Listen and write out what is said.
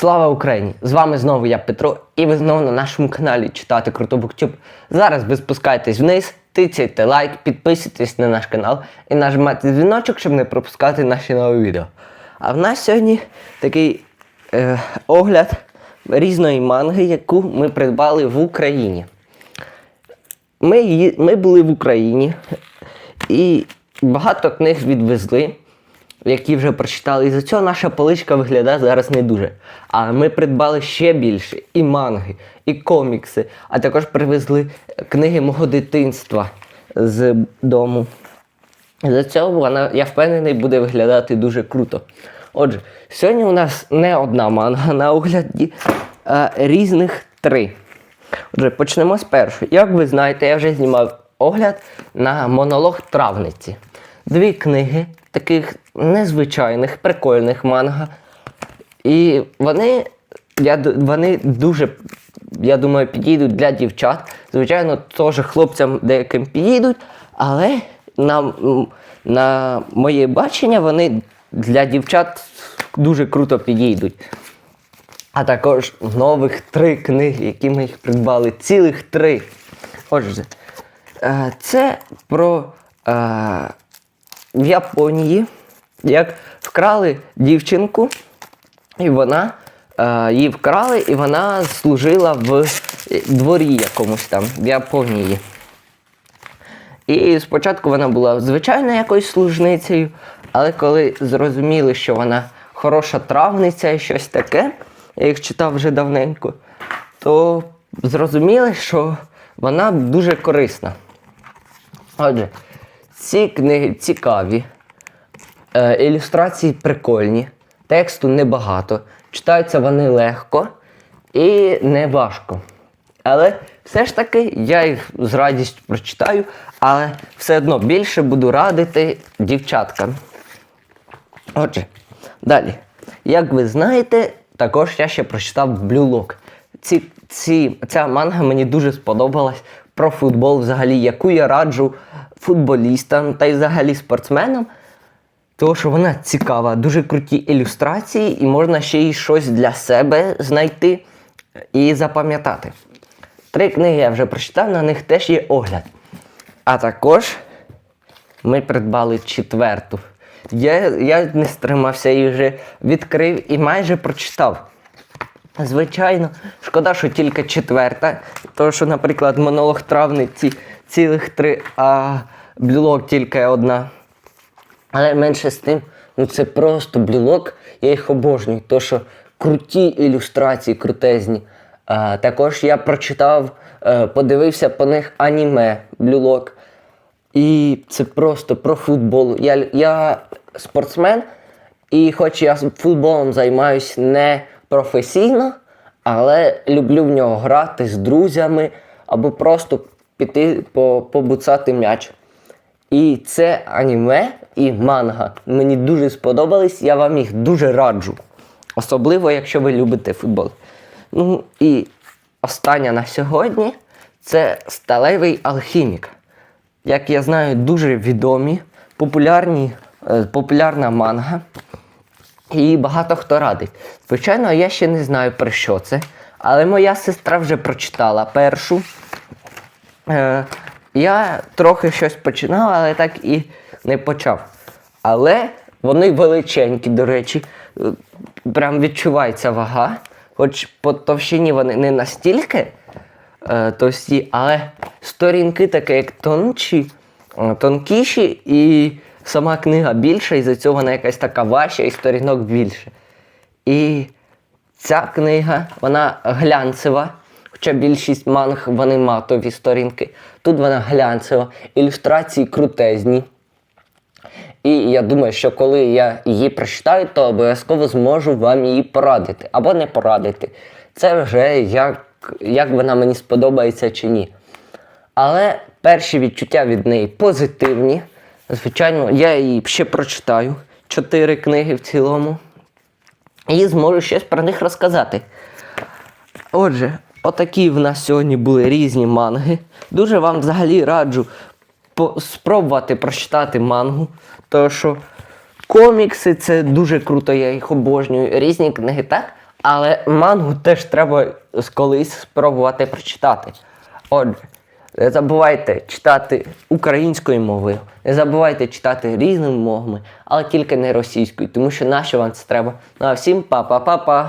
Слава Україні! З вами знову я Петро, і ви знову на нашому каналі читати Круто Буктюб. Зараз ви спускаєтесь вниз, тицяйте лайк, підписуйтесь на наш канал і нажимайте дзвіночок, щоб не пропускати наші нові відео. А в нас сьогодні такий е, огляд різної манги, яку ми придбали в Україні. Ми, ми були в Україні і багато книг відвезли, які вже прочитали. І за цього наша поличка виглядає зараз не дуже. Але ми придбали ще більше і манги, і комікси, а також привезли книги мого дитинства з дому. За цього вона, я впевнений, буде виглядати дуже круто. Отже, сьогодні у нас не одна манга на огляді, а різних три. Отже, почнемо з першої. Як ви знаєте, я вже знімав огляд на монолог травниці. Дві книги таких незвичайних, прикольних манга. І вони, я, вони дуже, я думаю, підійдуть для дівчат. Звичайно, теж хлопцям деяким підійдуть, але на, на моє бачення вони для дівчат дуже круто підійдуть. А також нових три книги, які ми їх придбали. Цілих три. Отже, е, це про е, в Японії, як вкрали дівчинку, і вона е, її вкрали, і вона служила в дворі якомусь там в Японії. І спочатку вона була звичайною якоюсь служницею, але коли зрозуміли, що вона хороша травниця і щось таке, я їх читав вже давненько, то зрозуміли, що вона дуже корисна. Отже, ці книги цікаві, е, ілюстрації прикольні, тексту небагато, читаються вони легко і не важко. Але все ж таки я їх з радістю прочитаю, але все одно більше буду радити дівчаткам. Отже, далі. Як ви знаєте, також я ще прочитав Blue Lock. Ці, ці, ця манга мені дуже сподобалась про футбол, взагалі, яку я раджу футболістам та й взагалі спортсменам. Тому що вона цікава, дуже круті ілюстрації, і можна ще й щось для себе знайти і запам'ятати. Три книги я вже прочитав, на них теж є огляд. А також ми придбали четверту. Я, я не стримався і вже відкрив і майже прочитав. Звичайно, шкода, що тільки четверта. Тому що, наприклад, монолог травниці цілих три, а блюлок тільки одна. Але менше з тим, ну це просто блюлок, я їх обожнюю, то що круті ілюстрації, крутезні. А, також я прочитав, е, подивився по них аніме блюлок. І це просто про футбол. Я, я спортсмен, і хоч я футболом займаюся не професійно, але люблю в нього грати з друзями або просто піти по, побуцати м'яч. І це аніме і манга. Мені дуже сподобались, я вам їх дуже раджу. Особливо, якщо ви любите футбол. Ну і остання на сьогодні це сталевий алхімік. Як я знаю, дуже відомі, популярні, е, популярна манга. І багато хто радить. Звичайно, я ще не знаю про що це, але моя сестра вже прочитала першу. Е, я трохи щось починав, але так і не почав. Але вони величенькі, до речі. Е, Прям відчувається вага. Хоч по товщині вони не настільки е, товсті, але сторінки такі, як тончі, е, тонкіші, і сама книга більша, і за цього вона якась така важча, і сторінок більше. І ця книга, вона глянцева, хоча більшість манг вони матові сторінки. Тут вона глянцева, ілюстрації крутезні. І я думаю, що коли я її прочитаю, то обов'язково зможу вам її порадити або не порадити. Це вже як, як вона мені сподобається чи ні. Але перші відчуття від неї позитивні. Звичайно, я її ще прочитаю. Чотири книги в цілому. І зможу щось про них розказати. Отже, отакі в нас сьогодні були різні манги. Дуже вам взагалі раджу спробувати прочитати мангу, тому що комікси це дуже круто, я їх обожнюю. Різні книги так, Але мангу теж треба колись спробувати прочитати. Отже, не забувайте читати українською мовою, не забувайте читати різними мовами, але тільки не російською, тому що наше вам це треба. Ну а всім па-па-па-па.